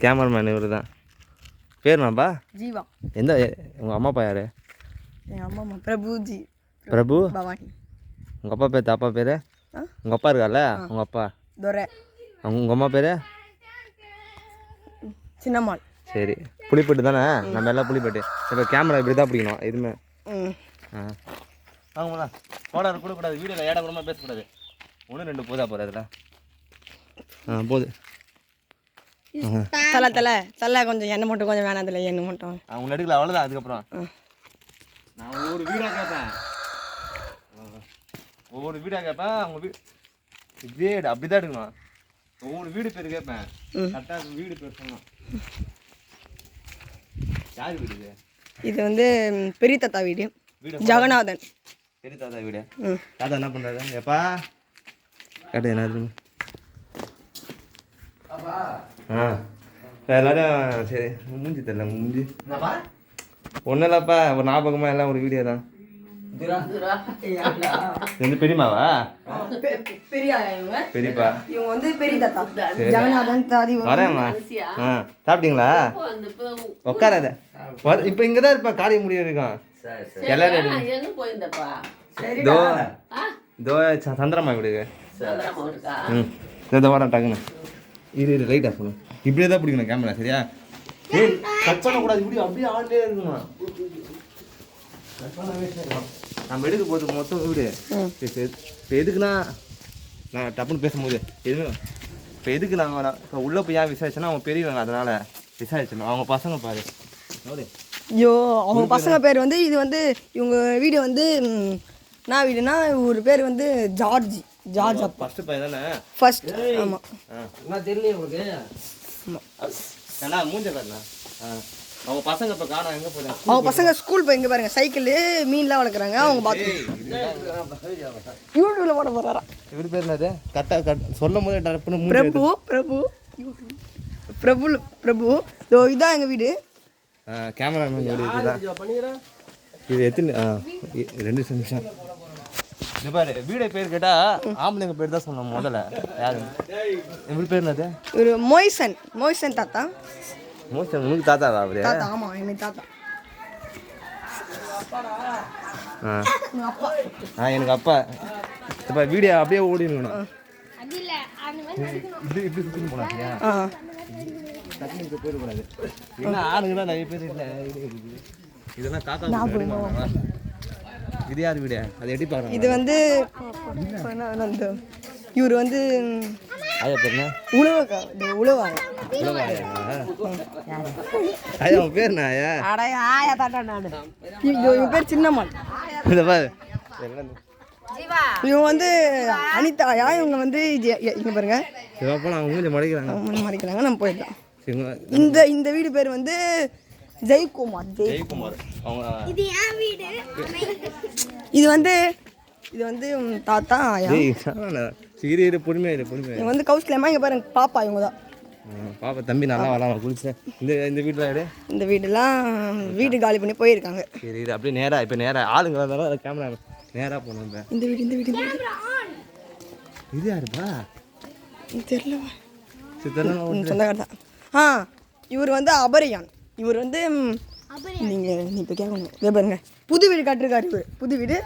Cameraman இவர் தான் பேருனாப்பா? ஜீவா. எந்த உங்கள் அம்மா அப்பா யார்? என் அம்மா அம்மா. பிரபுஜி பிரபு? பவானி. உங்கள் அப்பா பேர் அப்பா பேர்? ஆ? உங்கள் அப்பா இருக்கார்ல? உங்கள் அப்பா? துரை. உங்கள் அம்மா பேர்? சின்னம்மாள். சரி. புளிப்பட்டு தானே? நம்ம எல்லாம் புளிப்பட்டு இப்போ கேமரா இப்படி தான் பிடிக்கணும் எதுவுமே. ஆ. வாங்கம்மா போடா கொடுக்கூடாது வீடியோவில் ஏடா கூடமா பேசக்கூடாது. ஒன்று ரெண்டு போதா போகிற இதில்? ஆ போகுது தலை தலை. தலை கொஞ்சம் எண்ணெய் மட்டும் கொஞ்சம் வேணாம் அதில் எண்ணெய் மட்டும். அவங்க எடுக்கல அவ்வளோதான் அதுக்கப்புறம். நான் ஒவ்வொரு வீடாக கேட்பேன். ஒவ்வொரு வீடாக கேட்பேன் அவங்க வீ இதே அப்படி தான் எடுக்கணும். ஒவ்வொரு வீடு பேர் கேட்பேன். கரெக்டாக வீடு பேர் சொல்லணும் யார் வீடு இது? இது வந்து பெரிய தாத்தா வீடு. வீடு ஜெகநாதன். பெரிய தாத்தா வீடு. தாத்தா என்ன பண்ணுறாரு எப்பா கேட்டு என்ன ஆ எல்லாரும் சரி மூஞ்சி தெரியல மூஞ்சி ஒன்றும் இல்லைப்பா ஒரு ஞாபகமாக எல்லாம் ஒரு வீடியோ தான் வந்து பெரியமாவா பெரியப்பா இவங்க வந்து பெரிய தாத்தா ஜெகநாதன் தாதி வரேம்மா ஆ சாப்பிட்டீங்களா உட்காராத இப்போ இங்கே தான் இருப்பா காரியம் முடிய இருக்கும் எல்லாரும் வீடு சந்திரமா இருக்கா ம் இதை வரேன் டக்குன்னு இரு இரு ஆஃப் பண்ணு இப்படியே தான் பிடிக்கணும் கேமரா சரியா? ஏய் கட் பண்ணக்கூடாது இப்படி அப்படியே ஆன்லேயே இருக்கணும். நம்ம எடுக்க போகிறது மொத்தம் வீடு. இப்போ எதுக்குன்னா நான் டப்புன்னு பேசும்போது எதுவுமே இப்போ எதுக்கு நாங்கள் இப்போ உள்ளே போய் ஏன் விசாரிச்சோன்னா அவங்க பெரியவங்க அதனால் விசாரிச்சணும் அவங்க பசங்க பாரு. ஐயோ அவங்க பசங்க பேர் வந்து இது வந்து இவங்க வீடு வந்து என்ன வீடுனா ஒரு பேர் வந்து ஜார்ஜ். ஜார்ஜ் அப்பா. ஃபஸ்ட்டு பையன் தானே? ஃபர்ஸ்ட் ஆமாம் ஆ. தெரியலையே உங்களுக்கு? மூஞ்ச அவங்க பசங்க இப்போ காணோம் எங்கே போயிட்டாங்க அவங்க பசங்க ஸ்கூல் போய் இங்கே பாருங்க சைக்கிள் மீன்லாம் வளர்க்குறாங்க அவங்க பார்த்து யூடியூப்ல போட போறாரா? இவர் பேர் என்னது? கரெக்டாக கட் சொல்லும் போது டப்புன்னு பிரபு பிரபு பிரபு பிரபு. இதோ இதான் எங்கள் வீடு. கேமராமேன் வீடு இதுதான் இது எத்தனை ரெண்டு நிமிஷம். இது பாரு வீடு பேர் கேட்டா ஆம்பளைங்க பேர் தான் சொன்னோம் முதல்ல. யாரு? இவர் பேர் என்னது? ஒரு மோய்சன் மோய்சன் தாத்தா. மோஸ்ட் உங்களுக்கு தாத்தாவா அவரு? தாத்தா ஆமாம் எனக்கு தாத்தா. ஆ. எனக்கு அப்பா. இப்போ வீடியோ அப்படியே ஓடிடணும். இப்படி இப்படி சுற்றின்னு போனா சரியா ஆ டக்குனு போயிடக்கூடாது. என்ன ஆளுங்களாம் நிறைய பேர் இல்லை இதெல்லாம் காக்கா? இது யார் வீடு? அதை எட்டி பாருங்க இது வந்து இவர் வந்து ஆயா பேர் என்ன? உழவக்கா. இந்த உழவாங்க ஐயா உன் பேர் அடைய ஆயா? தாட்டா நான். இவங்க பேர் சின்னம்மாள். இந்த பாரு. என்ன இவங்க வந்து அனிதாயா இவங்க வந்து? இங்க பாருங்க. சிவப்பா அவங்க மூஞ்சி மடிக்கிறாங்க. அவங்க மறைக்கிறாங்க நம்ம போயிடலாம். இந்த இந்த வீடு பேர் வந்து ஜெயக்குமார் ஜெய் ஜெயக்குமார். அவங்க இது வந்து இது வந்து தாத்தா சீரி இரு பொறுமையா இரு பொறுமையா. இவங்க வந்து கௌசல்யமா இங்க பாருங்க பாப்பா இவங்க தான். பாப்பா தம்பி நல்லா வரலாம் குளிச்சேன் இந்த இந்த வீட்டில் எடு இந்த வீடெல்லாம் வீடு காலி பண்ணி போயிருக்காங்க. சரி இது அப்படியே நேரா இப்போ நேரா. ஆளுங்க வந்தாலும் கேமரா நேராக போகணும் இந்த வீடு இந்த வீடு இது யாருப்பா? தெரியல சொந்தக்கார தான். ஆ இவர் வந்து அபரியான். இவர் வந்து ம், நீங்க நீ இப்போ கேட்கணும் இதோ பாருங்க. புது வீடு கட்டிருக்காரு இவர். புது வீடு.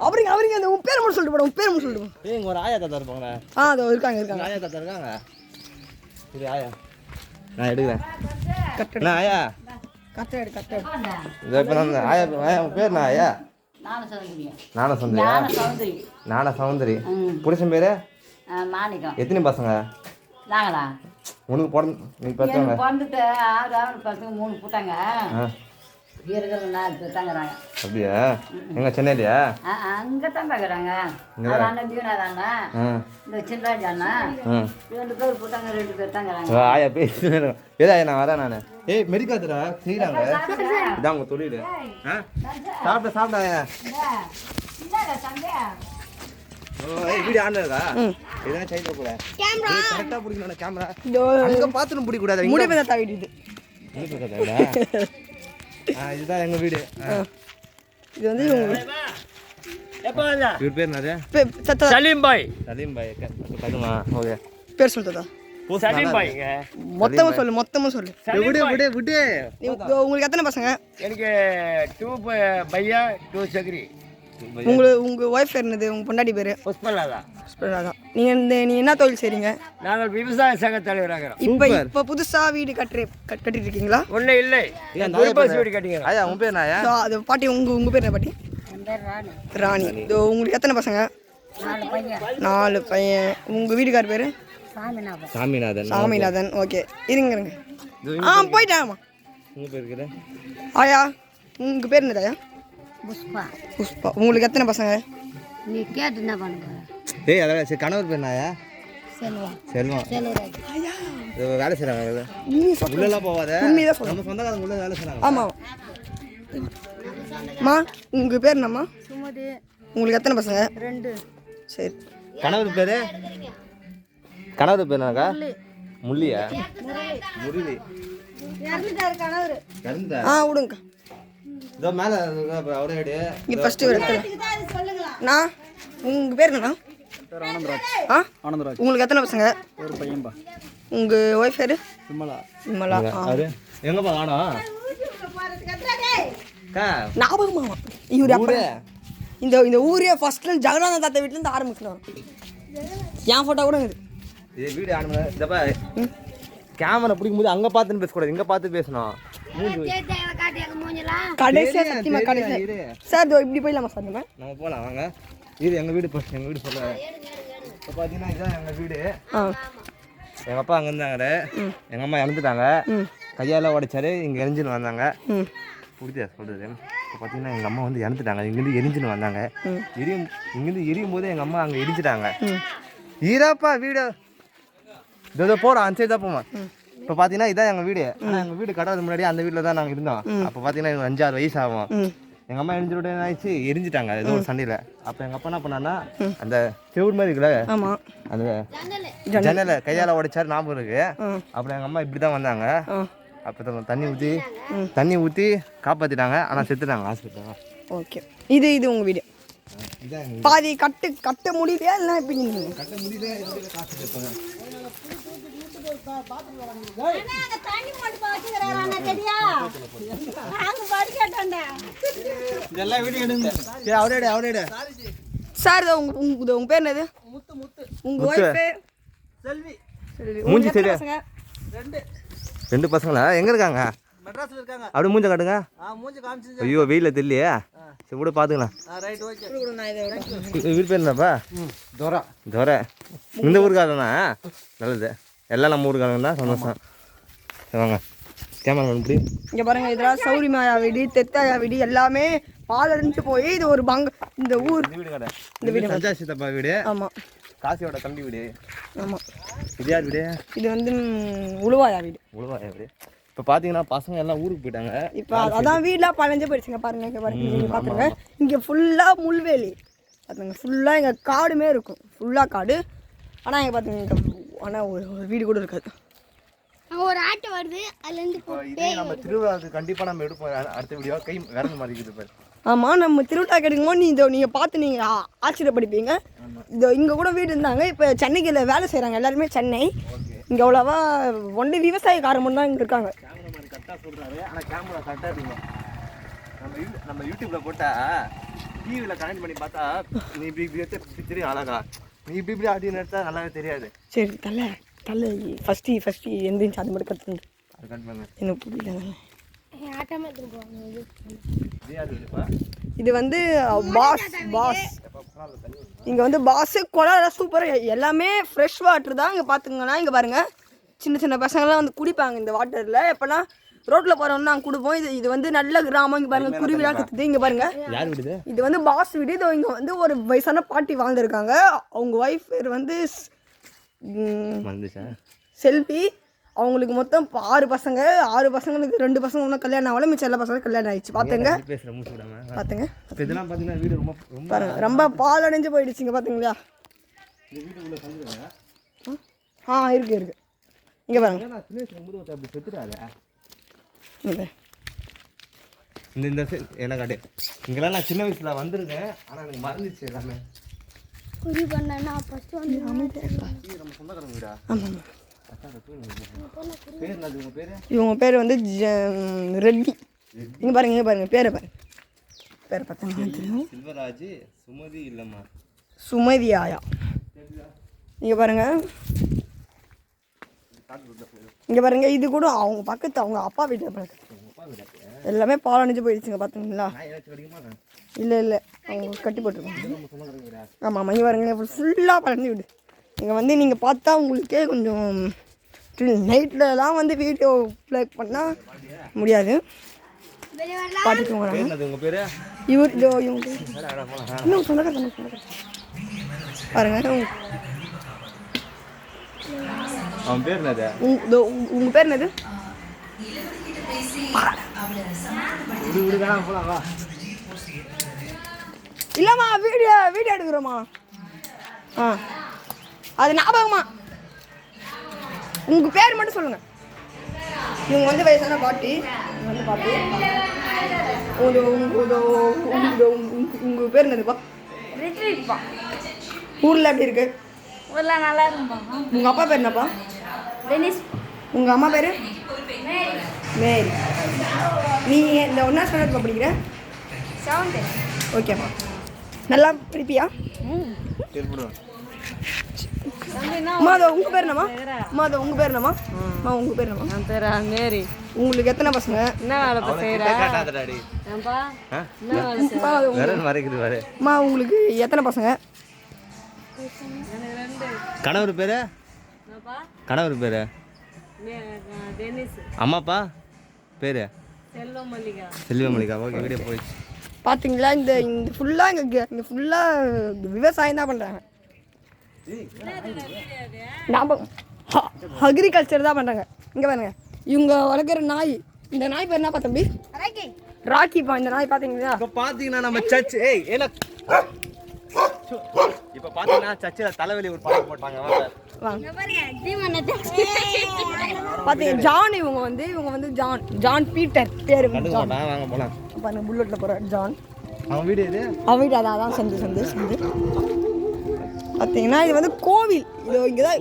அவருங்க அவருங்க அந்த உன் பேர் மட்டும் சொல்லிட்டு போட உன் பேர் மட்டும் சொல்லிட்டு போ. ஏய் இங்கே ஒரு ஆயா தாத்தா இருப்பாங்களே ஆ அதோ இருக்காங்க இருக்காங்க. ஆயா தாத்தா இருக்காங்க. இது ஆயா. நான் எடுக்கிறேன். கட்டட. ஆயா? கட்டட கட்டட. இதோ இப்போ நான் ஆயா ஆயா உன் பேர் என்ன ஆயா? நானா சந்திரியா? நானா சௌந்தரி. புருஷன் பேர்? மாணிக்கம். எத்தனை பசங்க? நாங்களா? உனக்கு பிறந்த நீ பெற்றவங்க பிறந்துட்டு ஆறு ஆறு பசங்க மூணு போட்டாங்க. நாலு பேர் தாங்கிறாங்க. அப்படியா? எங்க சென்னையிலையா? அங்கே தான் தாங்கிறாங்க. இங்கதான். அண்ணன் தீவனாதாங்க ஆ. இந்த சின்னராஜ் அண்ணா ஆ. ரெண்டு பேர் போட்டாங்க ரெண்டு பேர் தாங்கிறாங்க. ஆ, ஆயா பேசு ஏதா நான் வரேன் நான். ஏய் மெடிக்காதுடா செய்கிறாங்க இதான் உங்க தொழில். ஆ? சாப்பிட சாப்பிட. ஆயா. ஓ ஏய் வீடியோ ஆன் இருக்கா? எதனா சைடுல கூட கேமரா கரெக்டா பிடிக்கணும் கேமரா அங்க பாத்துட்டு கூடாது முடி இது. ஆ இதுதான் எங்க வீடு. இது வந்து இவங்க இவர் பேர் என்னது? சலீம் பாய். சலீம் பாய் கதுமா ஓகே. பேர் சொல்லு தாத்தா. Post சலீம் பாய்ங்க மொத்தமாக சொல்லு மொத்தமாக சொல்லு. விடு விடு விடு. உங்களுக்கு எத்தனை பசங்க? எனக்கு டூ பையா டூ சக்கரி உங்களுக்கு உங்கள் ஒய்ஃப் என்னது? உங்கள் பொண்டாட்டி பேர்? புஷ்பலாதா. தான் நீங்கள் இந்த நீ என்ன தொழில் செய்கிறீங்க நாங்கள் விவசாய சங்க தலைவராகிறோம் இப்போ இப்போ புதுசாக வீடு கட்டுற கட் கட்டிட்டு இருக்கீங்களா ஒன்றும் இல்லை வீடு கட்டிங்க ஐயா பேர் இதோ அது பாட்டி உங்கள் உங்கள் பேர் என்ன பாட்டி? ராணி. இதோ உங்களுக்கு எத்தனை பசங்க? நாலு பையன். நாலு பையன். உங்கள் வீட்டுக்கார் பேர்? சாமிநாதன். சாமிநாதன். சாமிநாதன். ஓகே. இருங்க இருங்க. ஆ போயிட்டாமா உங்க பேர் ஆயா உங்கள் பேர் என்னதாயா புஷ்பா. புஷ்பா. உங்களுக்கு எத்தனை பசங்க? நீ கேட்டு என்ன பண்ணுங்க ஏய் அதான் சரி கணவர் பேர் நாயா செல்வா. செல்வம் இது வேலை செய்கிறாங்க உள்ளெல்லாம் போவாத. நம்ம சொந்தக்காரங்க உள்ள வேலை செய்கிறாங்க ஆமாம் அம்மா உங்கள் பேர் என்னம்மா? சுமதி. உங்களுக்கு எத்தனை பசங்க? ரெண்டு. சரி. கணவர் பேர்? கணவர் பேர் என்னக்கா? முள்ளியா முரளி. ஆ விடுங்கக்கா. இதோ மேலே அவரே அடி. இங்கே ஃபஸ்ட்டு எடுத்துல நான் உங்கள் பேர் என்னண்ணா? ஆ? உங்களுக்கு எத்தனை பசங்க? ஒரு பையன்பா உங்கள் ஒய்ஃப் பேர்? விமலா. விமலா ஆ. அவரு ஞாபகமா இவர் ஊரே. அப்புறம் இந்த இந்த ஊரே ஃபர்ஸ்ட்ல ஜெகநாதன் தாத்தா வீட்டிலேருந்து ஆரம்பிக்கலாம் என் ஃபோட்டோ கூட இருக்குது. இது வீடு ஆனு இதப்பா கேமரா பிடிக்கும்போது அங்கே பார்த்துன்னு பேசக்கூடாது. இங்கே பார்த்து பேசணும். தெரியும், சத்தியமா. சார் இப்படி போயிடலாமா சார் நம்ம. நம்ம போகலாம் வாங்க. இது எங்கள் வீடு இப்போ எங்கள் வீடு சொல்ல. இப்போ பார்த்தீங்கன்னா இதுதான் எங்கள் வீடு. எங்கள் அப்பா அங்கே இருந்தாங்க. எங்கள் அம்மா இறந்துட்டாங்க. கையால் உடைச்சாரு இங்கே எரிஞ்சுன்னு வந்தாங்க. புரியுதா சொல்கிறது இப்போ பார்த்தீங்கன்னா எங்கள் அம்மா வந்து இறந்துட்டாங்க. இங்கேருந்து எரிஞ்சுன்னு வந்தாங்க. எரியும் இங்கேருந்து எரியும் போது எங்கள் அம்மா அங்கே எரிஞ்சிட்டாங்க. ஈராப்பா வீடு. இதோ அந்த சைடு தான் போமா இப்போ பார்த்தீங்கன்னா இதான் எங்கள் வீடு. ஆனால் எங்கள் வீடு கட்டுறது முன்னாடி அந்த வீட்டில் தான் நாங்கள் இருந்தோம். அப்போ பார்த்தீங்கன்னா எனக்கு அஞ்சாறு வயசு ஆகும் எங்கள் அம்மா எரிஞ்ச உடனே ஆயிடுச்சு எரிஞ்சிட்டாங்க. ஏதோ ஒரு சண்டையில். அப்போ எங்கள் அப்பா என்ன பண்ணான்னா அந்த செவுடு மாதிரி இருக்குல்ல அந்த ஜன்னலை. கையால் உடைச்சாரு ஞாபகம் இருக்கு. அப்புறம் எங்கள் அம்மா இப்படி தான் வந்தாங்க அப்போ தண்ணி ஊற்றி தண்ணி ஊற்றி காப்பாற்றிட்டாங்க ஆனால் செத்துட்டாங்க ஹாஸ்பிட்டல் ஓகே. இது இது உங்கள் வீடு. பாதி கட்டு கட்ட முடியலையா? இல்லை எப்படி கட்ட முடியல சரி உங்க உங்க உங்க பேர் என்னது? உங்க ஒய்ஃப் செல்வி. மூஞ்சி சரியா? ரெண்டு. பசங்களா? எங்கே இருக்காங்க? மெட்ராஸில் இருக்காங்க. அப்படியே மூஞ்ச காட்டுங்க. ஆ மூஞ்சி காமிச்சு ஐயோ வெயில தெரியலையே. சரி கூட பார்த்துக்கலாம் ஆ ரைட் ஓகே கொடுங்க, நான் இதை விட- வீ- வீடு பேர் என்னப்பா? தோரா. துரை. இந்த ஊருக்காரனா நல்லது. எல்லாம் நம்ம ஊருக்காரங்க தான் சந்தோஷம். சரி, வாங்க. கேமரா இப்படி இங்க பாருங்க இதெல்லாம் சௌரிமாயா வீடு தெத்தாயா வீடு எல்லாமே பாலடைஞ்சு போய் இது ஒரு பங்க இந்த ஊர். வீடு கடை. இந்த வீடு சஞ்சா சித்தப்பா வீடு. ஆமா. காசியோட தம்பி வீடு. ஆமா. இது யார் வீடு? இது வந்து உழுவாயா வீடு. உழுவா வீடு. இப்போ பார்த்தீங்கன்னா பசங்க எல்லாம் ஊருக்கு போயிட்டாங்க. இப்போ அதான் வீடெலாம் பழஞ்சு போயிடுச்சுங்க பாருங்க இங்க பாருங்க இங்க பாத்துருங்க இங்க ஃபுல்லா முள்வேலி. பாத்துங்க ஃபுல்லா இங்க காடுமே இருக்கும். ஃபுல்லா காடு. ஆனா இங்க பாத்துங்க இங்க ஆனா ஒரு ஒரு வீடு கூட இருக்காது. அங்க ஒரு ஆட்டோ வருது அதுல இருந்து இப்போ இதே நம்ம திருவிழாவுக்கு கண்டிப்பாக நம்ம எடுப்போம். அடுத்த வீடியோ கை விறந்து மாதிரி இருக்குது பாரு. ஆமா நம்ம திருவிழா கிடைக்கும்போது நீ இதோ நீங்க பார்த்து நீங்க ஆ- ஆச்சரியப்படுப்பீங்க இதோ இங்க கூட வீடு இருந்தாங்க. இப்போ சென்னைக்கு இல்ல வேலை செய்றாங்க எல்லாருமே சென்னை. இங்க அவ்வளவா ஒன்லி விவசாயக்காரங்க மட்டும் தான் இங்க இருக்காங்க. கரெக்டாக சொல்கிறாரு ஆனால் கேமரா கரெக்டாக இருக்குங்க நம்ம யூ- நம்ம யூடியூப்பில் போட்டால் டிவியில் கனெக்ட் பண்ணி பார்த்தா நீ இப்படி எடுத்து அழகா. இப்படி இப்படி ஆடி எடுத்தா நல்லாவே தெரியாது. சரி தலை தலை ஃபஸ்ட்டு ஃபஸ்ட்டு எந்திரிச்சு அது மட்டும் கற்றுண்டு அது பண்ணு. எனக்கு புரியல இது. வந்து பாஸ் பாஸ் இங்கே வந்து பாஸு குளம் சூப்பராக எல்லாமே ஃப்ரெஷ் வாட்டர் தான். இங்கே பார்த்துங்கன்னா இங்கே பாருங்கள் சின்ன சின்ன பசங்கள்லாம் வந்து குடிப்பாங்க இந்த வாட்டரில் எப்போனா ரோட்டில் போகிறவங்க நாங்கள் கொடுப்போம் இது இது வந்து நல்ல கிராமம். இங்கே பாருங்கள் குருவிலாம் கற்றுது இங்கே பாருங்கள் இது வந்து பாஸ் வீடு. இதோ இங்கே வந்து ஒரு வயசான பாட்டி வாழ்ந்துருக்காங்க அவங்க ஒய்ஃப் பேர் வந்து செல்வி. அவங்களுக்கு மொத்தம் ஆறு பசங்க. ஆறு பசங்களுக்கு ரெண்டு பசங்க இன்னும் கல்யாணம் ஆகல. மிச்சம் எல்லா பசங்களும் கல்யாணம் ஆயிடுச்சு. பார்த்துங்க பார்த்துங்க இப்போ இதெல்லாம் பார்த்தீங்கன்னா வீடு ரொம்ப பாருங்க. ரொம்ப பாலடைஞ்சு போயிடுச்சுங்க பார்த்தீங்களா ஆ இருக்கு இருக்கு. இங்கே பாருங்க. இந்த. இந்த என்ன காட்டு இங்கெல்லாம் நான் சின்ன வயசுல வந்திருக்கேன். ஆனால் எனக்கு மறந்துச்சு எல்லாமே. குறி பண்ணா ஃபர்ஸ்ட் வந்து நம்ம சொந்தக்காரங்க வீடா? ஆமாம் ஆமாம் பேர் என்னது உங்க பேரு? இவங்க பேர் வந்து ஜ- ரெட்டி. இங்கே பாருங்க இங்கே பாருங்க பேரை பாருங்க. பேரை பார்த்தீங்கன்னா தெரியும். செல்வராஜ் சுமதி இல்லம்மா. சுமதி ஆயா. இங்கே பாருங்க. இங்கே பாருங்க இது கூட அவங்க பக்கத்து அவங்க அப்பா வீட்டில் பாருங்க. எல்லாமே பால் அணிஞ்சு போயிடுச்சுங்க பார்த்தீங்களா இல்லை இல்லை. அவங்க கட்டி போட்டிருக்காங்க ஆமாம் ஆமாம் இங்கே பாருங்க ஃபுல்லாக பழனி விடு. இங்கே வந்து நீங்கள் பார்த்தா உங்களுக்கே கொஞ்சம் நைட்லலாம் வந்து வீடியோ ப்ளே பண்ணால் முடியாது. பாட்டி தூங்குறாங்க பேர் என்னது உங்க பேரு? இவர் இதோ இவங்க. இன்னும் சொன்னக்கா சொன்ன பாருங்க. அவன் பேர் என்னது? உங்க- பேர் என்னது? இல்லைம்மா வீடியோ வீடியோ எடுக்கிறோம்மா. ஆ. அது ஞாபகமா? உங்கள் பேர் மட்டும் சொல்லுங்கள் இவங்க வந்து வயசான பாட்டி. வந்து பாட்டி. உங்க உங்க உங்க உங்க உங்க பேர் என்னதுப்பா ஊரில் எப்படி இருக்கு? ஊரில் நல்லா இருக்கும்பா உங்கள் அப்பா பேர் என்னப்பா? டெனிஸ் உங்கள் அம்மா பேர்? மேரி. நீ இந்த ஒன்றா ஸ்டாண்டர்ட் படிக்கிற? செவன்த்து ஓகேம்மா நல்லா படிப்பியா? அதோ உங்கள் பேர் என்னம்மா? அம்மா அதோ உங்கள் பேர் என்னம்மா? அம்மா உங்கள் பேர் என்னம்மா? என் பேரா மேரி. உங்களுக்கு எத்தனை பசங்க? என்ன வேலை உங்களுக்கு எத்தனை பசங்க? கணவர் பேரு? கணவர் பேரு? அம்மாப்பா? பேரு? செல்வம் மல்லிகா. ஓகே வீடியோ போயிடுச்சு. பார்த்தீங்களா இந்த இந்த ஃபுல்லாக இங்கே இங்கே ஃபுல்லாக விவசாயம் தான் பண்ணுறாங்க ஞாபகம் அக்ரிகல்ச்சர் தான் பண்ணுறாங்க இங்கே பாருங்க. இவங்க வளர்க்குற நாய் இந்த நாய் பேர் என்னப்பா தம்பி? ராக்கிப்பா இந்த நாய் பார்த்தீங்களா இப்போ பார்த்தீங்கன்னா நம்ம சர்ச் ஏய் ஏல இப்போ பார்த்தீங்கன்னா சர்ச்சில் தலைவலி ஒரு பாடம் போட்டாங்க வாங்க. பார்த்தீங்க ஜான் இவங்க வந்து இவங்க வந்து ஜான் ஜான் பீட்டர் பேர். வாங்க போலாம். பாருங்க புல்லட்டில் போகிற ஜான் அவன் வீடு இது அவன் வீட்டு அதான் அதான் சந்து சந்து சந்து பார்த்தீங்கன்னா இது வந்து கோவில். இது இங்கே தான்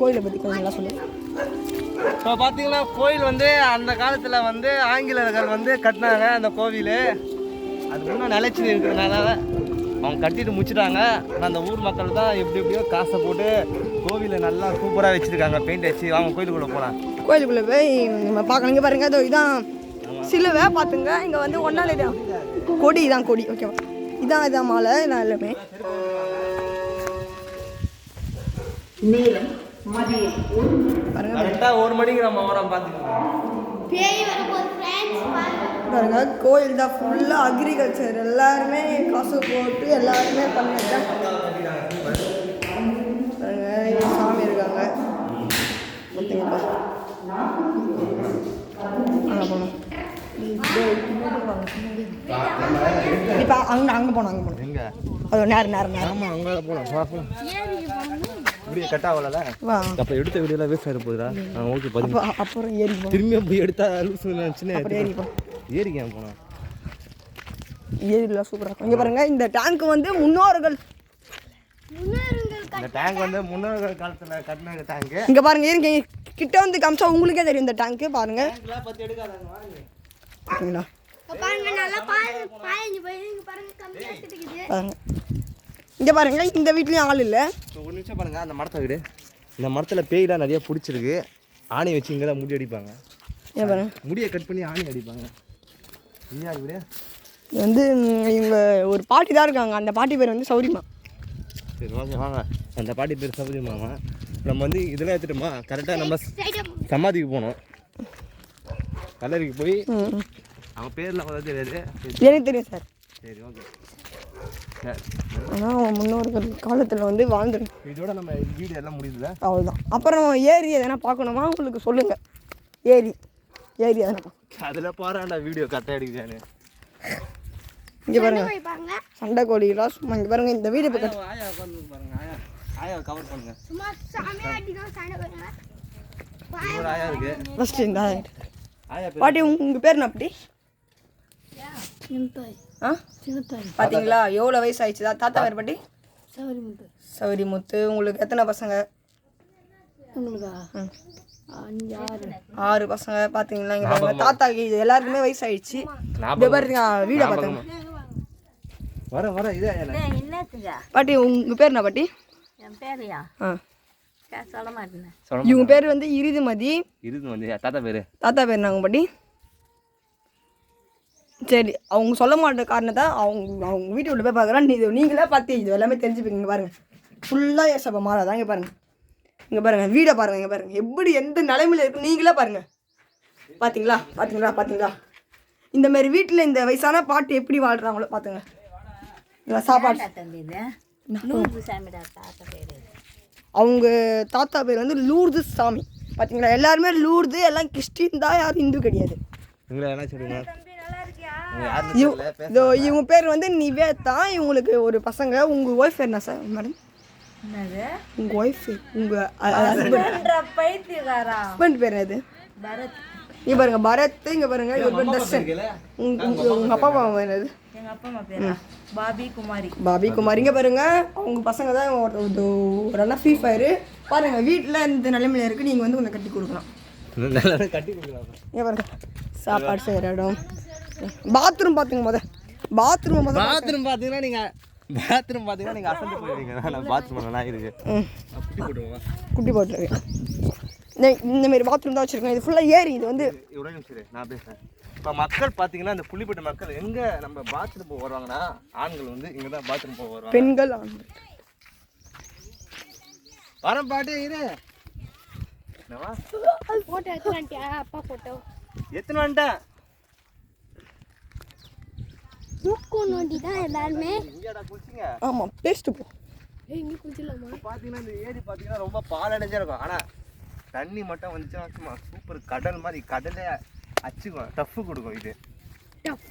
கோயிலை பற்றி கொஞ்சம் நல்லா சொல்லு. இப்போ பார்த்தீங்கன்னா கோயில் வந்து அந்த காலத்தில் வந்து ஆங்கிலேயர்கள் வந்து கட்டினாங்க அந்த கோவில். அது இன்னும் நிலைச்சி இருக்கிறதுனால அவங்க கட்டிட்டு முடிச்சிட்டாங்க. ஆனா அந்த ஊர் மக்கள் தான் எப்படி எப்படியோ காசை போட்டு கோவிலை நல்லா சூப்பராக வச்சுருக்காங்க. பெயிண்ட் அடிச்சு அவங்க கோயிலுக்குள்ளே போகலாம் கோயிலுக்குள்ளே போய் நம்ம பார்க்கணும் இங்கே பாருங்க இதோ இதான் சிலுவை பார்த்துங்க. இங்கே வந்து ஒன்றால் இதான் கொடி இதான் கொடி. ஓகேவா இதான் இதான் மாலை இதான் எல்லாமே. பாருங்க கரெக்டாக ஒரு மணிக்கு நம்ம வரோம் பார்த்துக்கலாம் பேய் வரும்போது ஃப்ரெண்ட்ஸ் பாருங்க கோயில் தான் ஃபுல்லாக அக்ரிகல்ச்சர் எல்லாருமே காசு போட்டு எல்லாருமே பண்ணிட்டு பாருங்க இங்க சாமி இருக்காங்க. பார்த்தீங்களா அங்கே போகணும். இப்போ அங்கே அங்கே போகணும் அங்கே எங்கே? அது நேரம் நேரம் நேரம் ஆமாம் அங்கே வா போகலாம் வீடியோ கட் ஆகல வா. அப்போ எடுத்த வீடியோலாம் வேஸ்ட் ஆகிட போகுதா ஓகே அப்புறம் திரும்பியும் போய் எடுத்தா லூஸ் நினச்சின்னு அப்புறம் ஏறி போகணும் ஏறிக்க ஏன் போனோம் ஏரிலாம் சூப்பராக இருக்கும். இங்கே பாருங்க இந்த டேங்க் வந்து முன்னோர்கள். இந்த டேங்க் வந்து முன்னோர்கள் காலத்தில் கட்டின டேங்கு இங்கே பாருங்க இருங்க கிட்ட வந்து காமிச்சா உங்களுக்கே தெரியும் இந்த டேங்க்கு பாருங்க. பற்றி எடுக்காதாங்க வாங்க. ஓகேங்களா இங்க பாருங்க கம்மியா இருக்குது பாருங்க. இங்கே பாருங்க இந்த வீட்லேயும் ஆள் இல்லை. ஒரு நிமிஷம் பாருங்க அந்த மரத்தை விடு. இந்த மரத்தில் பேய்லாம் நிறைய பிடிச்சிருக்கு. ஆணி வச்சு இங்கே தான் முடி அடிப்பாங்க. ஏன் பாருங்க. முடியை கட் பண்ணி ஆணி அடிப்பாங்க. இது வந்து இவங்க ஒரு பாட்டி தான் இருக்காங்க. அந்த பாட்டி பேர் வந்து சௌரிமா. சரி ஓகே வாங்க. அந்த பாட்டி பேர் சௌரி மாமா நம்ம வந்து இதெல்லாம் எடுத்துட்டோமா கரெக்டாக நம்ம சமாதிக்கு போனோம் கல்லறைக்கு போய் அவன் பேர்லாம் வந்து தெரியாது? எனக்கு தெரியும் சார். சரி ஓகே. ஆனால் முன்னோர்கள் காலத்தில் வந்து வாழ்ந்துருக்கு இதோட நம்ம வீடியோ எல்லாம் முடியுதுல அவ்வளோதான் அப்புறம் ஏரி எதனா பார்க்கணுமா? உங்களுக்கு சொல்லுங்கள் ஏரி. பார்க்கணும் அதில் பாருடா வீடியோ கரெக்டாக எடுக்குதானு இங்கே பாருங்க. சண்டை கோழிலாம் சும்மா இங்கே பாருங்க இந்த வீடு இப்போ கட்டு ஆயா உட்காந்து பாருங்க ஆயா. ஆயா கவர் பண்ணுங்க. சும்மா சாமி ஆட்டி தான் சண்டை போடுங்க இது ஒரு ஆயா இருக்கு. ஃபஸ்ட்டு இந்த ஆயா பேர் பாட்டி உங்க உங்கள் பேர் என்ன அப்படி ஆ? பார்த்தீங்களா எவ்வளோ வயசு ஆயிடுச்சு தாத்தா பேர் பாட்டி? சௌரி முத்து சௌரி முத்து உங்களுக்கு எத்தனை பசங்க? ஆறு பசங்க பார்த்தீங்களா இங்கே பாருங்க தாத்தாக்கு இது எல்லாருக்குமே வயசாயிடுச்சு. இந்த பாருங்க வீடை பார்த்தாங்க வர வர இதே பாட்டி உங்கள் பேர் என்ன பாட்டி? என் பேரையா? ஆ. சொல்ல மாட்டேன். இவங்க பேர் வந்து இறுதிமதி வந்து தாத்தா பேரு? தாத்தா பேர் நாங்கள் பாட்டி? சரி அவங்க சொல்ல மாட்ட காரணத்தை அவங்க அவங்க வீட்டுக்குள்ள போய் பார்க்குறோம் நீ இது நீங்களே பார்த்து இது எல்லாமே தெரிஞ்சுப்பீங்க. இங்க பாருங்க. ஃபுல்லாக ஏசப்பா மாறாதான் இங்கே பாருங்க. இங்கே பாருங்க வீடை பாருங்க இங்கே பாருங்க. எப்படி எந்த நிலைமையில இருக்கு நீங்களே பாருங்க. பார்த்தீங்களா பார்த்தீங்களா பார்த்தீங்களா இந்த மாதிரி வீட்டில் இந்த வயசான பாட்டு எப்படி வாழ்கிறாங்களோ பார்த்துங்க சாப்பாடு. அவங்க தாத்தா பேர் வந்து லூர்து சாமி. பார்த்தீங்களா எல்லாருமே லூர்து எல்லாம் கிறிஸ்டின் தான் யாரும் இந்து கிடையாது. இதோ இவங்க பேர் வந்து நிவேதா இவங்களுக்கு ஒரு பசங்க உங்கள் ஒய்ஃப் என்ன சார் மேடம் என்னது? உங்கள் ஒய்ஃப் உங்கள் ஹஸ்பண்ட் பைத்தியக்காரா ஹஸ்பண்ட் பேர் பரத். இங்கே பாருங்க பரத் இங்கே பாருங்க இவர் தர்ஷன். உங்க உங்க- உங்க அப்பா அம்மா பேர் என்னது? எங்க அப்பா அம்மா பேரா? பாபி குமாரி. பாபி குமார். இங்கே பாருங்க அவங்க பசங்க தான் ஒரு ஒரு- ஒரு அண்ணா ஃப்ரீ ஃபயரு பாருங்க வீட்டில் இந்த நிலைமையில இருக்கு. நீங்கள் வந்து கொஞ்சம் கட்டி கொடுக்கலாம். நல்லா கட்டி கொடுக்கலாம். இங்கே பாருங்க சாப்பாடு செய்கிற இடம். பாத்ரூம் பார்த்துங்க முத. பாத்ரூம் முத பாத்ரூம் பார்த்தீங்கன்னா நீங்கள் பாத்ரூம் பார்த்தீங்கன்னா நீங்கள் அசந்து போயிடுவீங்க. நான் பாத்ரூம் நல்லா இருக்கு குட்டி போட்டுருவேன் குட்டி போட்டுருக்கேன் இந்த இந்த மாதிரி பாத்ரூம் தான் வச்சுருக்கேன். இது ஃபுல்லாக ஏரி இது வந்து இவ்வளோ நிமிஷம் நான் பேசுகிறேன் இப்போ மக்கள் பார்த்தீங்கன்னா இந்த புள்ளிப்பட்ட மக்கள் எங்கே நம்ம பாத்ரூம் போக வருவாங்கன்னா ஆண்கள் வந்து இங்கே தான் பாத்ரூம் போக வருவாங்க. பெண்கள் ஆண்கள். வரேன் பாட்டு இரு. போட்டோ எத்தனை வந்துட்டேன். மூக்கு நோண்டி தான் எல்லாருமே ஆமாம் பேஸ்ட்டு போ. எங்கே குளிச்சிடலாமா? பார்த்தீங்கன்னா இந்த ஏரி பார்த்தீங்கன்னா ரொம்ப பாலடைஞ்சா இருக்கும். ஆனால் தண்ணி மட்டும் வந்துச்சுன்னா சும்மா சூப்பர் கடல் மாதிரி கடலே அச்சுக்கும். டஃப்பு கொடுக்கும் இது. டப்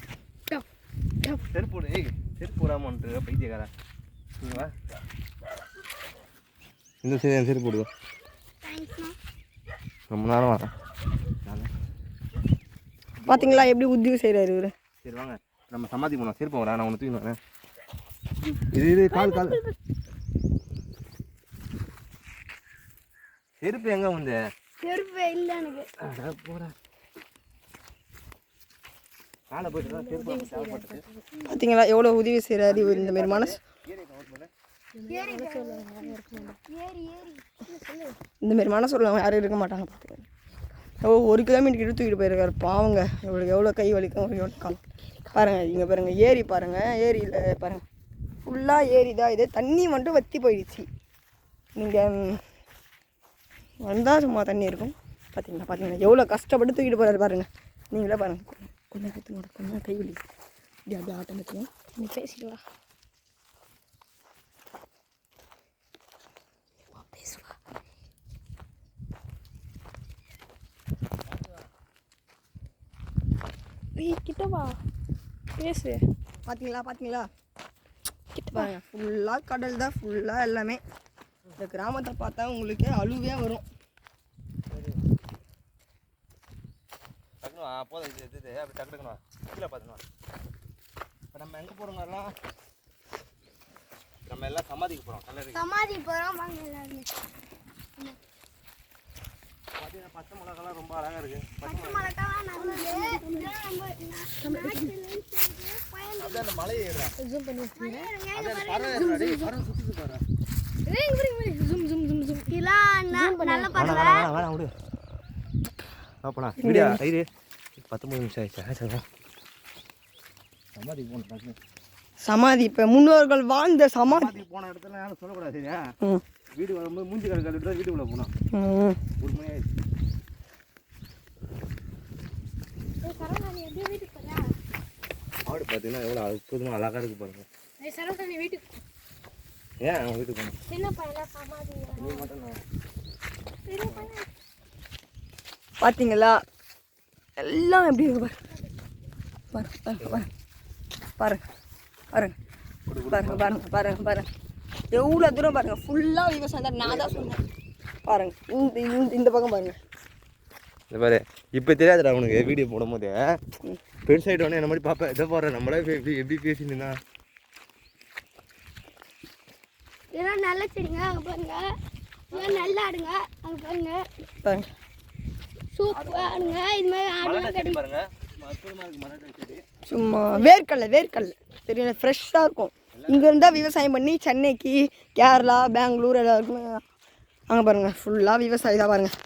டப் டப் செருப்பு போடு. ஏய் செருப்பு விடாமன்ட்டு பைத்தியக்காரன். இங்க வா. இந்த சரி என் செருப்பு போடுவோம் ரொம்ப நேரம் வரேன் பார்த்தீங்களா எப்படி உத்தியோகம் செய்கிறாரு இவர்? சரி வாங்க. நம்ம சமாதி போனோம் செருப்பு வரேன் நான் ஒன்று தூக்கி வரேன். இது இது கால் கால் செருப்பு எங்க வந்து செருப்பே இல்லை எனக்கு. அட போடா. காலை போயிட்டு தான் செருப்பு நமக்கு தேவைப்பட்டது பார்த்தீங்களா எவ்வளோ உதவி செய்கிறாரு இவர் இந்த மாதிரி மனசு. இந்த மாதிரி மனசு உள்ளவங்க யாரும் இருக்க மாட்டாங்க பார்த்துக்கோங்க ஓ ஒரு கிலோமீட்டர் கிட்ட தூக்கிட்டு போயிருக்காரு. பாவங்க. இவளுக்கு எவ்வளோ கை வலிக்கும் எவ்வளோ பாருங்கள் இங்கே பாருங்கள் ஏரி பாருங்கள் ஏரியில் பாருங்கள் ஃபுல்லாக ஏரி தான் இது. தண்ணி மட்டும் வற்றி போயிடுச்சு. நீங்கள் வந்தால் சும்மா தண்ணி இருக்கும். பார்த்தீங்களா பார்த்தீங்களா எவ்வளோ கஷ்டப்பட்டு தூக்கிட்டு போகிறாரு பாருங்கள் நீங்களே பாருங்கள் கொஞ்சம் கொஞ்சம் கை வலி. இப்படி அப்படியே ஆட்டம் பேசிட்டு வா. ஏய் கிட்ட வா பேசு பார்த்தீங்களா பார்த்தீங்களா பாருங்க ஃபுல்லாக கடல் தான் ஃபுல்லாக எல்லாமே. இந்த கிராமத்தை பார்த்தா உங்களுக்கு அழுவே வரும். போதும் இது இது அப்படி டக்கு டக்குனு வா. கீழே இப்போ நம்ம எங்கே போகிறோங்கலாம் நம்ம எல்லாம் சமாதிக்கு போகிறோம் கல்லறை சமாதி போகிறோம் வாங்க எல்லாருமே. பச்சை மிளகாலாம் ரொம்ப அழகாக இருக்குது பச்சை மிளகாலாம் அந்த மலையை நிமிஷம் ஆயிடுச்சு. சமாதி போன சமாதி இப்போ முன்னோர்கள் வாழ்ந்த சமாதி. போன இடத்துல சொல்லக்கூடாது வீடு வரும்போது மூஞ்சி கழுவி கழுவிட்டு தான் வீட்டுக்குள்ளே போனோம். ம். ஒரு மணி ஆயிடுச்சு. ஆடு பார்த்தீங்கன்னா எவ்வளோ அற்புதமாக அழகாக இருக்கு பாருங்க. ஏய் சரவணி வீட்டுக்கு ஏன் அவன் வீட்டுக்கு பையன். பார்த்தீங்களா எல்லாம் எப்படி இருக்கு பாருங்க பாருங்க பாருங்க பாருங்க. பாருங்க பாருங்க பாருங்க பாருங்க. எவ்வளோ தூரம் பாருங்க. ஃபுல்லாக விவசாயம் தான். நான் தான் சொன்னேன். பாருங்க. இந்த இந்த இந்த பக்கம் பாருங்க. இந்த பாரு. இப்போ தெரியாதுடா உனக்கு வீடியோ போடும்போது. பெருசாகிட்டு உடனே என்ன மாதிரி பார்ப்பேன் இதை பாரு நம்மளே எப்படி எப்படி பேசிட்டு இதெல்லாம் நல்ல செடிங்க. அங்கே பாருங்க. இவன் நல்லா ஆடுங்க. அங்க பாருங்க. பாருங்க. சூப்பரா ஆடுங்க. இது மாதிரி ஆடுங்க. கிடைக்கும் பாருங்க. செடி. சும்மா வேர்க்கடலை வேர்க்கடலை. தெரியல ஃப்ரெஷ்ஷாக இருக்கும். இங்கே இருந்தால் விவசாயம் பண்ணி சென்னைக்கு கேரளா பெங்களூர் எல்லாருக்குமே அங்கே பாருங்கள் ஃபுல்லாக விவசாயி தான் பாருங்கள்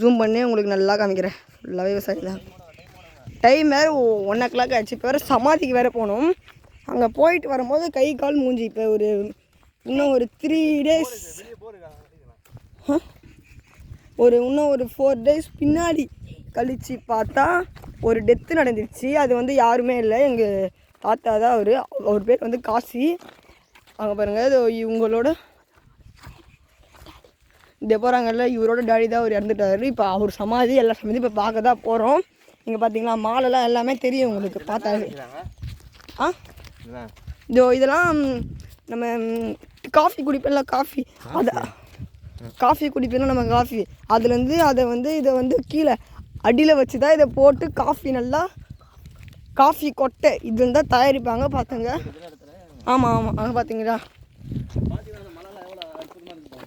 ஜூம் பண்ணி உங்களுக்கு நல்லா காமிக்கிறேன். ஃபுல்லாக விவசாயி தான். டைம் வேறு ஒன் ஓ கிளாக் ஆச்சு. இப்போ வேறு சமாதிக்கு வேறு போகணும். அங்கே போயிட்டு வரும்போது கை கால் மூஞ்சி. இப்போ ஒரு இன்னும் ஒரு த்ரீ டேஸ் ஒரு இன்னும் ஒரு ஃபோர் டேஸ் பின்னாடி கழித்து பார்த்தா ஒரு டெத்து நடந்துருச்சு. அது வந்து யாருமே இல்லை. எங்கள் தாத்தா தான் அவர். அவர் பேர் வந்து காசி. அங்கே பாருங்கள் இவங்களோட இந்த போகிறாங்கல்ல இவரோட டாடி தான் அவர் இறந்துட்டாரு. இப்போ அவர் சமாதி எல்லா சமாதி இப்போ பார்க்க தான் போகிறோம் இங்கே பார்த்தீங்களா மாலெல்லாம் எல்லாமே தெரியும் உங்களுக்கு. பார்த்தாலே ஆ? இதோ இதெல்லாம் நம்ம காஃபி குடிப்பேன்ல காஃபி. அதை காஃபி குடிப்பேன்ல நம்ம காஃபி. அதுலேருந்து அதை வந்து இதை வந்து கீழே அடியில் வச்சு தான் இதை போட்டு காஃபி நல்லா காஃபி கொட்டை இது தான் தயாரிப்பாங்க பார்த்துங்க ஆமாம் ஆமாம் அங்கே பார்த்தீங்களா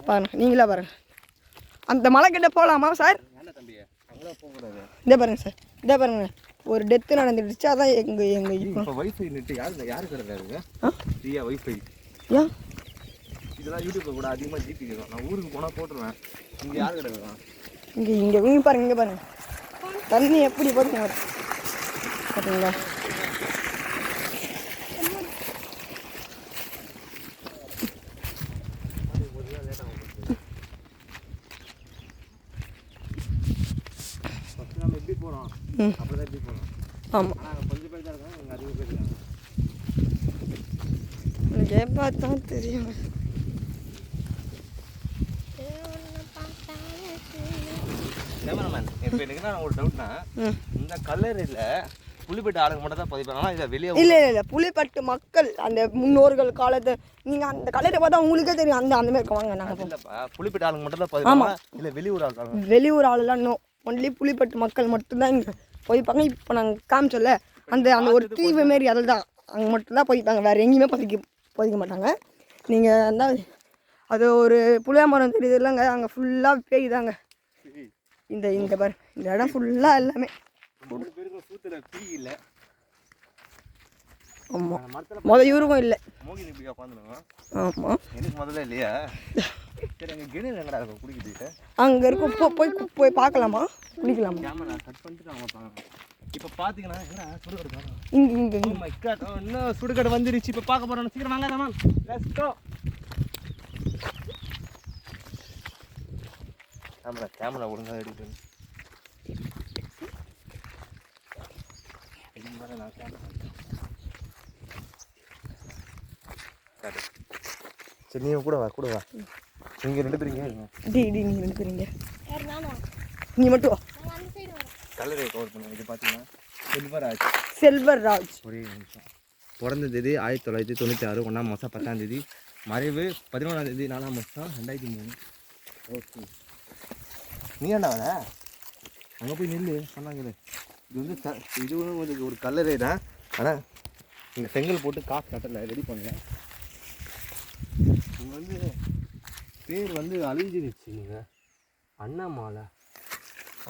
பாருங்க நீங்களா பாருங்க. அந்த மலை கிட்ட போகலாமா சார்? இதே பாருங்க சார். இதே பாருங்க. ஒரு டெத்து நடந்துடுச்சு அதான் எங்கள் எங்கள் இப்போ வைஃபை நெட்டு யாரு யாரு கடை இருக்கு ஆ? ஃப்ரீயா வைஃபை ஏன் இதெல்லாம் யூடியூப்ல கூட அதிகமாக ஜிபி கேட்கும் நான் ஊருக்கு போனால் போட்டுருவேன். இங்கே யார் கடை இருக்கும் இங்கே இங்கே இங்கே பாருங்க இங்கே பாருங்க. தண்ணி எப்படி பாருங்க. போகிறோம் ஆமாம் எனக்கே பார்த்தா தெரியும். கேமராமேன் இப்போ எனக்கு நான் ஒரு டவுட்னா இந்த கல்லறையில் புள்ளிப்பட்டு ஆளுங்க மட்டும் தான் பதிப்பாங்க ஆனால் இதை வெளியே இல்லை இல்லை இல்லை. புலிப்பட்டு மக்கள் அந்த முன்னோர்கள் காலத்தை நீங்கள் அந்த கலரை பார்த்தா உங்களுக்கே தெரியும். அந்த அந்த மாதிரி வாங்க நாங்கள் இல்லைப்பா. ஆளுங்க மட்டும் தான் பதிப்பாங்க இல்லை வெளியூர் ஆளுங்க வெளியூர் ஆளுலாம் நோ ஒன்லி புலிப்பட்டு மக்கள் மட்டும்தான் இங்கே போய்ப்பாங்க இப்போ நாங்கள் காமிச்சோல்ல அந்த அந்த ஒரு தீவு மாரி அதில் தான். அங்கே மட்டும்தான் போய்ப்பாங்க வேறு எங்கேயுமே பதிக்க பதிக்க மாட்டாங்க. நீங்கள் அந்த அது ஒரு புளிய மரம் தெரியுது இல்லைங்க அங்கே ஃபுல்லாக பேய் தாங்க இந்த இந்த பாரு. இந்த இடம் ஃபுல்லாக எல்லாமே. மூணு பேருக்கும் சூத்துல பீ இல்லை. ஆமாம் மொதல் இவருக்கும் இல்லை. மோகினி இப்படி உட்காந்துருங்க ஆமாம் எனக்கு முதல்ல இல்லையா? சரி அங்கே கிணறு எங்கடா இருக்கும்? குடிக்கிட்டு. அங்கே இருக்கும். போ போய் போய் பார்க்கலாமா? குளிக்கலாமா கேமரா கட் பண்ணிட்டு பார்க்கலாம் இப்போ பார்த்தீங்கன்னா என்ன சுடுகாடு காணோம்? இங்கே இங்கே Oh my god, oh no, சுடுகாடு வந்துருச்சு. இப்போ பார்க்க போறோம். சீக்கிரம் வாங்க Raman let's go camera camera ஒழுங்கா எடுக்கு சரி நீ கூட வா கூட வா. நீங்க ரெண்டு இருங்க. டி டி நீங்கள் ரெண்டு பேருங்க நீ மட்டும் வா. கலரை கவர் பண்ணுங்க இது பார்த்தீங்கன்னா சில்வர் ஆச்சு செல்வர் ராஜ் ஒரே நிமிஷம். பிறந்த தேதி ஆயிரத்தி தொள்ளாயிரத்தி தொண்ணூற்றி ஆறு ஒன்றாம் மாதம் பத்தாம் தேதி. மறைவு பதினொன்றாம் தேதி நாலாம் மாதம் ரெண்டாயிரத்தி மூணு. ஓகே. நீ ஏன்டா வர? அங்கே போய் நில்லு சொன்னாங்களே. இது வந்து இது வந்து உங்களுக்கு ஒரு கல்லறை தான் ஆனால் இங்கே செங்கல் போட்டு காசு கட்டலை. ரெடி பண்ணல இங்கே வந்து பேர் வந்து அழிஞ்சிருச்சு நீங்கள் அண்ணாமாலை.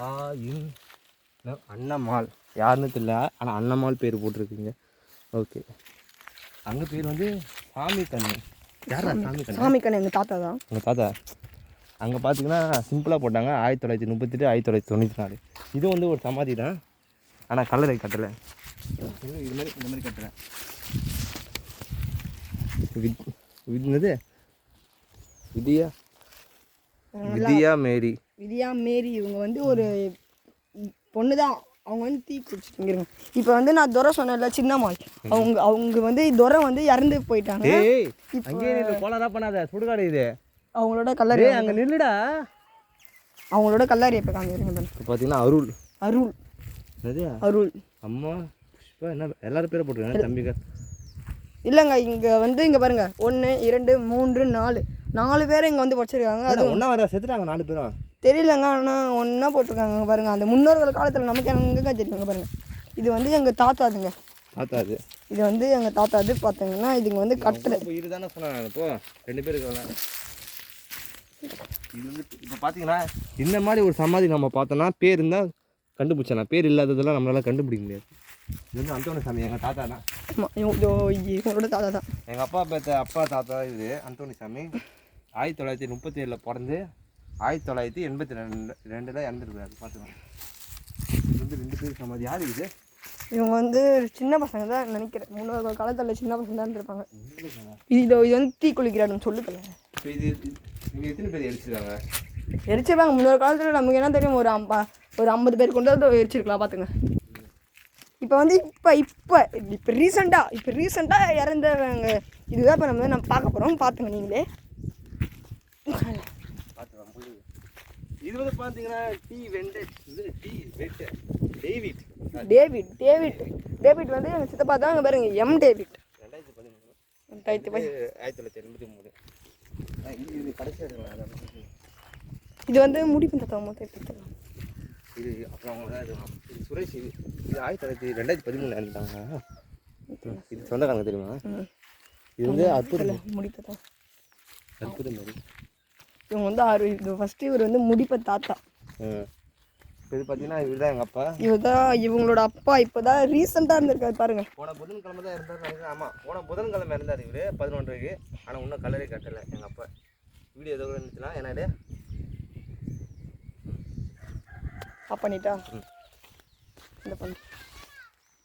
ஆ இன் அண்ணம்மாள் யாருன்னு தெரியல. ஆனால் அண்ணம்மாள் பேர் போட்டிருக்கீங்க. ஓகே. அங்கே பேர் வந்து சாமி கண்ணு. யாரா சாமி கண்ணு? சாமி கண்ணு. எங்கள் தாத்தா தான். உங்கள் தாத்தா? அங்கே பார்த்தீங்கன்னா சிம்பிளாக போட்டாங்க. ஆயிரத்தி தொள்ளாயிரத்தி முப்பத்தெட்டு ஆயிரத்தி தொள்ளாயிரத்தி தொண்ணூற்றி நாலு. இது வந்து ஒரு சமாதி தான் ஆனால் கல்லறை கட்டலை. இது மாதிரி இந்த மாதிரி கட்டலை என்னது? விதியா? விதியா மேரி. விதியா மேரி. இவங்க வந்து ஒரு பொண்ணு தான் அவங்க வந்து தீ குடிச்சிட்டுங்கிறங்க இப்போ வந்து நான் துரை சொன்னேன்ல சின்னம்மாள். அவங்க அவங்க வந்து துரை வந்து இறந்து போயிட்டாங்க. ஏய் அங்கேயே நில்லு கோளாரா பண்ணாத சுடுகாடு இது. அவங்களோட கல்லறை ஏய் அங்கே நில்லுடா. அவங்களோட கல்லறை இப்போ காமிக்கிறீங்க பார்த்தீங்கன்னா அருள். அருள். என்னது? அருள். அம்மா புஷ்பா என்ன எல்லாரும் பேரை போட்டுருக்காங்க தம்பிங்க இல்லைங்க இங்கே வந்து இங்கே பாருங்க. ஒன்று இரண்டு மூன்று நாலு. நாலு பேர் இங்கே வந்து படிச்சிருக்காங்க. அது ஒன்றா வர செத்துட்டாங்க நாலு பேரும் தெரியலங்க ஆனால் ஒன்றா போட்டிருக்காங்க இங்க பாருங்க. அந்த முன்னோர்கள் காலத்தில் நமக்கு எங்கங்க தெரியுங்க பாருங்க. இது வந்து எங்கள் தாத்தாதுங்க தாத்தா அது? இது வந்து எங்கள் தாத்தாது பார்த்தீங்கன்னா இதுங்க வந்து கட்டலை இப்போ இதுதானே சொன்னாங்க இப்போ? ரெண்டு பேர் இருக்காங்க. இது வந்து இப்போ பார்த்தீங்கன்னா இந்த மாதிரி ஒரு சமாதி நம்ம பார்த்தோன்னா பேர் இருந்தால் கண்டுபிடிச்சலாம் பேர் இல்லாததெல்லாம் நம்மளால கண்டுபிடிக்க முடியாது. இது வந்து அந்தோணி சாமி எங்கள் தாத்தா தான் இவங்களோட தாத்தா தான் எங்கள் அப்பா பேத்த அப்பா தாத்தா இது அந்தோணி சாமி ஆயிரத்தி தொள்ளாயிரத்தி முப்பத்தி ஏழில் பிறந்து ஆயிரத்தி தொள்ளாயிரத்தி எண்பத்தி ரெண்டு ரெண்டில் இறந்துருக்காரு. பார்த்துக்கோங்க இது வந்து ரெண்டு பேர் சமாதி யார் இது? இவங்க வந்து சின்ன பசங்க தான் நினைக்கிறேன். முன்னோர்கள் காலத்தில் சின்ன பசங்க தான் இருப்பாங்க இது இதோ இது வந்து தீ குளிக்கிறாருன்னு சொல்லுக்கல இது எத்தனை பேர் எரிச்சிருக்காங்க? எரிச்சிருப்பாங்க முன்னொரு காலத்தில் நமக்கு என்ன தெரியும்? ஒரு அம்பா ஒரு ஐம்பது பேர் கொண்டு வந்து எரிச்சிருக்கலாம் பார்த்துங்க இப்போ வந்து இப்போ இப்போ இப்போ ரீசெண்டாக இப்போ ரீசெண்டாக இறந்தவங்க. இதுதான் இப்போ நம்ம நம்ம பார்க்க போகிறோம் பார்த்துங்க நீங்களே. இது வந்து பார்த்தீங்கன்னா டீ வெண்டு இது டீ வெட்டு டேவிட் டேவிட் டேவிட் டேவிட் வந்து எங்கள் சித்தப்பா தான் அங்கே பாருங்க. எம் டேவிட் ரெண்டாயிரத்தி பதிமூணு ரெண்டாயிரத்தி ஆயிரத்தி தொள்ளாயிரத்தி எண்பத்தி மூணு. இது கடைசி இது. வந்து முடிப்பு தத்துவம் மொத்தம் இது அப்புறம் அவங்க இது சுரேஷ் இது இது ஆயிரத்தி தொள்ளாயிரத்தி ரெண்டாயிரத்தி பதிமூணு இறந்துட்டாங்க. இது சொந்தக்காரங்க தெரியுமா. இது வந்து அற்புதம். தான் அற்புதம் மாதிரி இவங்க வந்து ஆறு இது ஃபஸ்ட்டு இவர் வந்து முடிப்ப தாத்தா. இது பார்த்தீங்கன்னா இவர் தான் எங்கள் அப்பா. இவர் தான் இவங்களோட அப்பா இப்போ தான் ரீசெண்டாக இருந்திருக்காரு பாருங்க. போன புதன்கிழமை தான் இருந்தார் ஆமாம் போன புதன்கிழமை இருந்தார் இவர் பதினொன்றுக்கு. ஆனால் இன்னும் கலரே கட்டலை எங்கள் அப்பா. வீடியோ ஏதோ இருந்துச்சுன்னா என்னடே ஆஃப் பண்ணிட்டா. இந்த பண்ணு